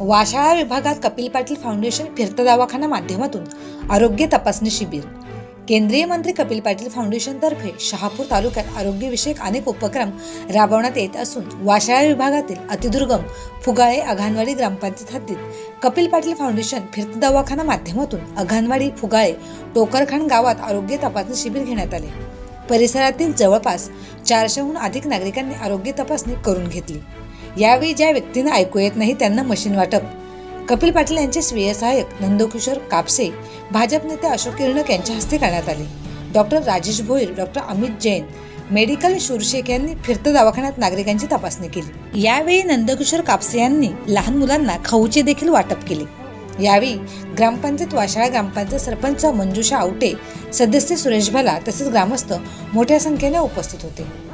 वाशाळा विभागात कपिल पाटील फाउंडेशन फिरता दवाखाना माध्यमातून आरोग्य तपासणी शिबिर. केंद्रीय मंत्री कपिल पाटील फाउंडेशनतर्फे शहापूर तालुक्यात आरोग्यविषयक अनेक उपक्रम राबवण्यात येत असून वाशाळा विभागातील अतिदुर्गम फुगाळे अघानवाडी ग्रामपंचायत हद्दीत कपिल पाटील फाउंडेशन फिरत दवाखाना माध्यमातून अघानवाडी फुगाळे टोकरखान गावात आरोग्य तपासणी शिबिर घेण्यात आले. परिसरातील जवळपास चारशेहून अधिक नागरिकांनी आरोग्य तपासणी करून घेतली. यावेळी ज्या व्यक्तींना ऐकू येत नाही त्यांना मशीन वाटप. कपिल पाटील यांचे स्वीय सहाय्यक नंदकिशोर कापसे भाजप नेते अशोक किरणक यांच्या हस्ते करण्यात आले. Doctor Rajesh Bhoir doctor Amit Jain medical शूरशेख यांनी फिरतं दवाखान्यात नागरिकांची तपासणी केली. यावेळी नंदकिशोर कापसे यांनी लहान मुलांना खाऊचे देखील वाटप केले. यावेळी ग्रामपंचायत वाशाळा ग्रामपंचायत सरपंच मंजुषा आवटे सदस्य सुरेश भला तसेच ग्रामस्थ मोठ्या संख्येने उपस्थित होते.